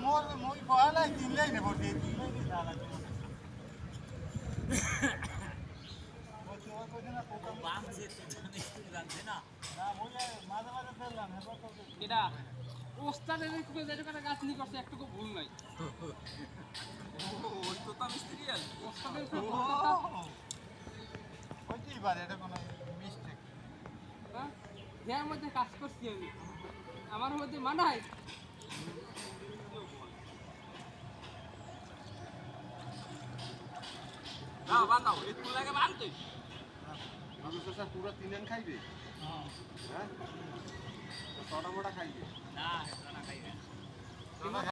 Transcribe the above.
মোর মই বহালাই তিনলাই নেব দিয়ে ওই কইছে না পোকা বাঁধছে তো তুই জানছে না না মই মাঝে মাঝে ফেললাম হেবার তো এটা ওস্তাদের করে যেটা করে গাছ নিয়ে করছে একটুকু ভুল নাই। ওই তো তো মিস্ত্রি আর ওস্তাদের হইতেই পারে এটা কোনো মিস্টেক হ্যাঁ? যার মধ্যে কাজ করছি আমি। আমার মধ্যে মানায় না বাঁধাও একটু লাগে বাঁধতে মানুষ স্যার পুরো তিন খাইবে? হ্যাঁ? টটা মোটা খাইছে না।